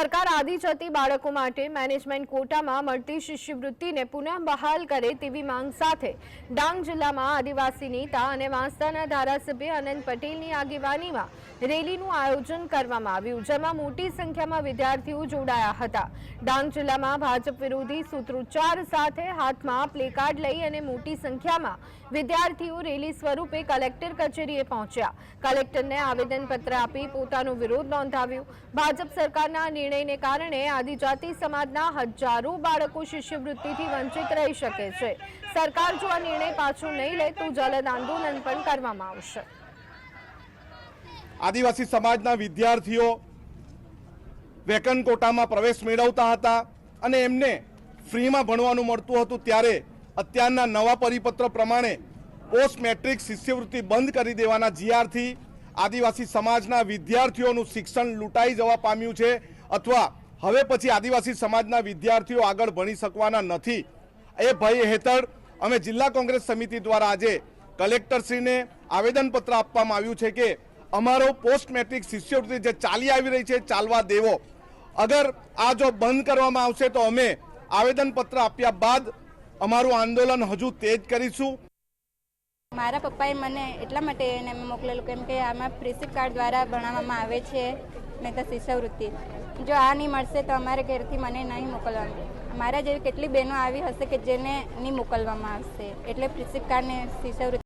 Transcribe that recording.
સરકાર આદિજાતિ બાળકો માટે મેનેજમેન્ટ કોટામાં મળતી શિષ્યવૃત્તિને પુનઃ કરે તેવી માંગ સાથે ડાંગ જિલ્લામાં આદિવાસી નેતા અને વાંસદાના ધારાસભ્ય અનંત પટેલની આગેવાનીમાં રેલીનું આયોજન કરવામાં આવ્યું, જેમાં મોટી સંખ્યામાં વિદ્યાર્થીઓ જોડાયા હતા. ડાંગ જિલ્લામાં ભાજપ વિરોધી સૂત્રોચ્ચાર સાથે હાથમાં પ્લેકાર્ડ લઈ અને મોટી સંખ્યામાં વિદ્યાર્થીઓ રેલી સ્વરૂપે કલેક્ટર કચેરીએ પહોંચ્યા. કલેક્ટરને આવેદનપત્ર આપી પોતાનો વિરોધ નોંધાવ્યો. ભાજપ સરકારના આ નિર્ણયને કારણે આદિજાતિ સમાજના હજારો બાળકો શિષ્યવૃત્તિથી વંચિત રહી શકે છે. સરકાર જો આ નિર્ણય પાછો નહીં લે, તો જલદ આંદોલન પણ કરવામાં આવશે. આદિવાસી સમાજના વિદ્યાર્થીઓ વેકન કોટામાં પ્રવેશ મેળવતા હતા અને એમને ફ્રીમાં ભણવાનું મળતું હતું ત્યારે અત્યારના નવા પરિપત્ર પ્રમાણે પોસ્ટ મેટ્રિક શિષ્યવૃત્તિ બંધ કરી દેવાના જીઆરથી આદિવાસી સમાજના વિદ્યાર્થીઓનું શિક્ષણ લૂંટાઈ જવા પામ્યું છે. અથવા હવે પછી આદિવાસી સમાજના વિદ્યાર્થીઓ આગળ ભણી શકવાના નથી. એ ભય હેઠળ અમે જિલ્લા કોંગ્રેસ સમિતિ દ્વારા આજે કલેક્ટરશ્રીને આવેદનપત્ર આપવામાં આવ્યું છે કે અમારો પોસ્ટ મેટ્રિક શિષ્યવૃત્તિ જે ચાલી આવી રહી છે, ચાલવા દેવો. અગર આ જો બંધ કરવામાં આવશે તો અમે આવેદનપત્ર આપ્યા બાદ અમારું આંદોલન હજુ તેજ કરીશું. મારા પપ્પાએ મને એટલા માટે એને મોકલેલું, કેમ કે આમાં પ્રિસિપ કાર્ડ દ્વારા ભણાવવામાં આવે છે. મેં તો શિષ્યવૃત્તિ. જો આ નહીં મળશે તો અમારે ઘેરથી મને નહીં મોકલવાનું. મારા જેવી કેટલી બહેનો આવી હશે કે જેને નહીં મોકલવામાં આવશે. એટલે પ્રિન્સિપ કાર્ડને શિષ્યવૃત્તિ